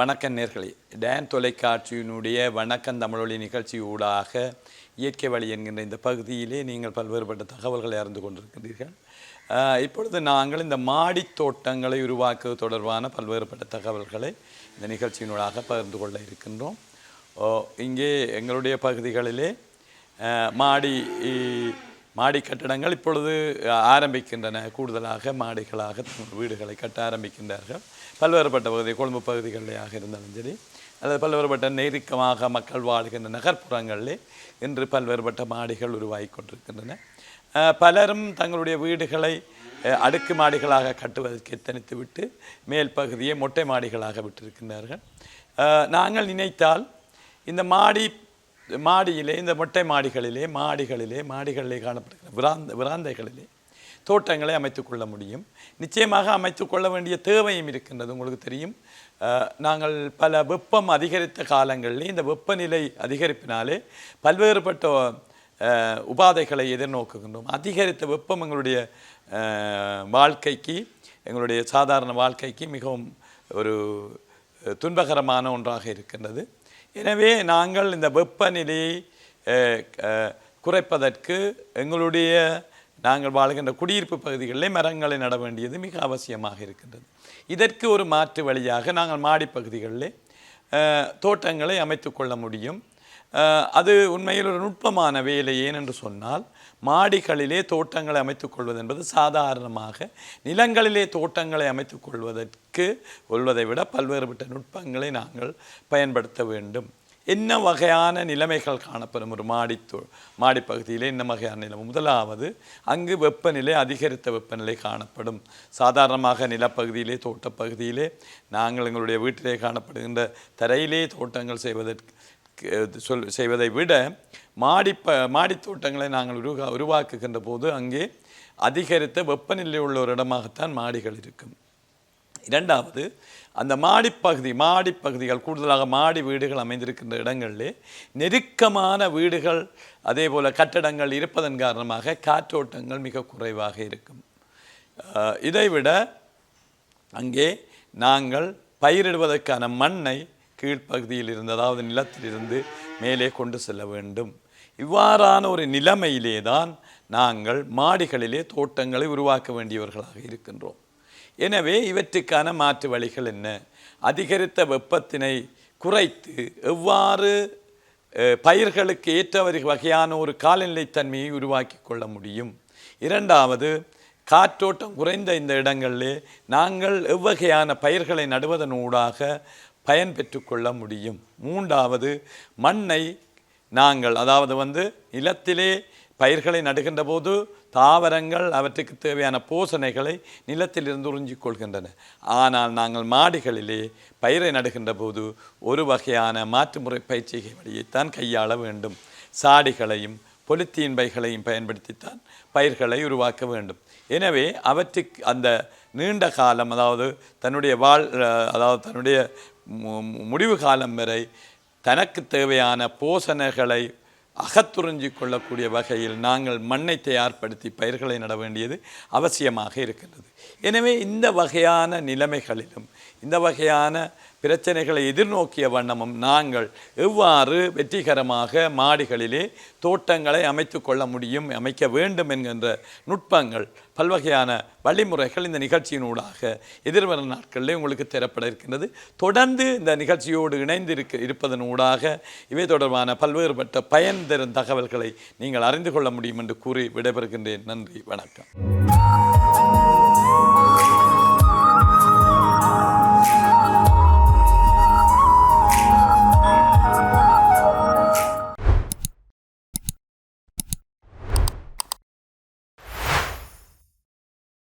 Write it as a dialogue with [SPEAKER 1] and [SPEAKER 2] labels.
[SPEAKER 1] வணக்கம் நேர்களே. டேன் தொலைக்காட்சியினுடைய வணக்கம் தமிழொலி நிகழ்ச்சி ஊடாக இயற்கை வழி என்கின்ற இந்த பகுதியிலே நீங்கள் பல்வேறுபட்ட தகவல்களை அறிந்து கொண்டிருக்கிறீர்கள். இப்பொழுது நாங்கள் இந்த மாடித் தோட்டங்களை உருவாக்குவது தொடர்பான பல்வேறுபட்ட தகவல்களை இந்த நிகழ்ச்சியினூடாக பகிர்ந்து கொள்ள இருக்கின்றோம். ஓ, இங்கே எங்களுடைய பகுதிகளிலே மாடி மாடி கட்டடங்கள் இப்பொழுது ஆரம்பிக்கின்றன. கூடுதலாக மாடிகளாக தங்கள் வீடுகளை கட்ட ஆரம்பிக்கின்றார்கள். பல்வேறுபட்ட பகுதி கொழும்பு பகுதிகளிலேயாக இருந்தாலும் சரி அல்லது பல்வேறுபட்ட நெருக்கமாக மக்கள் வாழ்கின்ற நகர்ப்புறங்களிலே இன்று பல்வேறுபட்ட மாடிகள் உருவாகி கொண்டிருக்கின்றன. பலரும் தங்களுடைய வீடுகளை அடுக்கு மாடிகளாக கட்டுவதற்கு எத்தனித்து விட்டு மேல் பகுதியை மொட்டை மாடிகளாக விட்டிருக்கின்றார்கள். நாங்கள் நினைத்தால் இந்த மாடி மாடியிலே இந்த மொட்டை மாடிகளிலே மாடிகளிலே மாடிகளிலே காணப்படுகிற விராந்த விராந்தைகளிலே தோட்டங்களை அமைத்துக்கொள்ள முடியும். நிச்சயமாக அமைத்துக்கொள்ள வேண்டிய தேவையும் இருக்கின்றது உங்களுக்கு தெரியும். நாங்கள் பல வெப்பம் அதிகரித்த காலங்களிலே இந்த வெப்பநிலை அதிகரிப்பினாலே பல்வேறுபட்ட உபாதைகளை எதிர்நோக்குகின்றோம். அதிகரித்த வெப்பம் எங்களுடைய வாழ்க்கைக்கு எங்களுடைய சாதாரண வாழ்க்கைக்கு மிகவும் ஒரு துன்பகரமான ஒன்றாக இருக்கின்றது. எனவே நாங்கள் இந்த வெப்பநிலையை குறைப்பதற்கு எங்களுடைய நாங்கள் வாழ்கின்ற குடியிருப்பு பகுதிகளிலே மரங்களை நட வேண்டியது மிக அவசியமாக இருக்கின்றது. இதற்கு ஒரு மாற்று வழியாக நாங்கள் மாடிப் பகுதிகளிலே தோட்டங்களை அமைத்துக்கொள்ள முடியும். அது உண்மையில் ஒரு நுட்பமான வேலை ஏனென்று சொன்னால் மாடிகளிலே தோட்டங்களை அமைத்துக் கொள்வது என்பது சாதாரணமாக நிலங்களிலே தோட்டங்களை அமைத்துக் கொள்வதற்கு கொள்வதை விட பல்வேறுபட்ட நுட்பங்களை நாங்கள் பயன்படுத்த வேண்டும். என்ன வகையான நிலைமைகள் காணப்படும்? ஒரு மாடி மாடிப்பகுதியில் என்ன வகையான நிலைமை முதலாவது அங்கு வெப்பநிலை அதிகரித்த வெப்பநிலை காணப்படும். சாதாரணமாக நிலப்பகுதியிலே தோட்டப்பகுதியிலே நாங்கள் எங்களுடைய வீட்டிலே காணப்படுகின்ற தரையிலே தோட்டங்கள் செய்வதற்கு சொல் செய்வதை விட மாடிப்ப மாடித்தோட்டங்களை நாங்கள் உருவா உருவாக்குகின்ற போது அங்கே அதிகரித்த வெப்பநிலை உள்ள ஒரு இடமாகத்தான் மாடிகள் இருக்கும். இரண்டாவது அந்த மாடிப்பகுதி மாடிப்பகுதிகள் கூடுதலாக மாடி வீடுகள் அமைந்திருக்கின்ற இடங்களிலே நெருக்கமான வீடுகள் அதே போல் கட்டடங்கள் இருப்பதன் காரணமாக காற்றோட்டங்கள் மிக குறைவாக இருக்கும். இதைவிட அங்கே நாங்கள் பயிரிடுவதற்கான மண்ணை கீழ்ப்பகுதியில் இருந்து அதாவது நிலத்திலிருந்து மேலே கொண்டு செல்ல வேண்டும். இவ்வாறான ஒரு நிலைமையிலே தான் நாங்கள் மாடிகளிலே தோட்டங்களை உருவாக்க வேண்டியவர்களாக இருக்கின்றோம். எனவே இவற்றுக்கான மாற்று வழிகள் என்ன? அதிகரித்த வெப்பத்தினை குறைத்து எவ்வாறு பயிர்களுக்கு ஏற்ற வகையான ஒரு காலநிலைத்தன்மையை உருவாக்கி கொள்ள முடியும்? இரண்டாவது காற்றோட்டம் குறைந்த இந்த இடங்களிலே நாங்கள் எவ்வகையான பயிர்களை நடுவதனூடாக பயன் பெற்றுக்கொள்ள முடியும். மூன்றாவது மண்ணை நாங்கள் அதாவது வந்து நிலத்திலே பயிர்களை நடுகின்ற போது தாவரங்கள் அவற்றுக்கு தேவையான போசனைகளை நிலத்திலிருந்து உறிஞ்சிக் கொள்கின்றன ஆனால் நாங்கள் மாடிகளிலே பயிரை நடுகின்ற போது ஒரு வகையான மாற்றுமுறை பயிற்சிகை வழியைத்தான் கையாள வேண்டும். சாடிகளையும் பொலித்தீன் பைகளையும் பயன்படுத்தித்தான் பயிர்களை உருவாக்க வேண்டும். எனவே அவற்றுக்கு அந்த நீண்ட காலம் அதாவது தன்னுடைய வாழ் அதாவது தன்னுடைய முடிவு காலம் வரை தனக்கு தேவையான போசணைகளை அகத்துறிஞ்சி கொள்ளக்கூடிய வகையில் நாங்கள் மண்ணை தயார்படுத்தி பயிர்களை நட வேண்டியது அவசியமாக இருக்கின்றது. எனவே இந்த வகையான நிலைமைகளிலும் இந்த வகையான பிரச்சனைகளை எதிர்நோக்கிய வண்ணமும் நாங்கள் எவ்வாறு வெற்றிகரமாக மாடிகளிலே தோட்டங்களை அமைத்து கொள்ள முடியும் அமைக்க வேண்டும் என்கின்ற நுட்பங்கள் பல்வகையான வழிமுறைகள் இந்த நிகழ்ச்சியினூடாக எதிர்வரும் நாட்களிலே உங்களுக்கு தரப்பட இருக்கின்றது. தொடர்ந்து இந்த நிகழ்ச்சியோடு இணைந்து இருக்க இருப்பதனூடாக இவை தொடர்பான பல்வேறுபட்ட பயன் தரும் தகவல்களை நீங்கள் அறிந்து கொள்ள முடியும் என்று கூறி விடைபெறுகின்றேன். நன்றி வணக்கம்.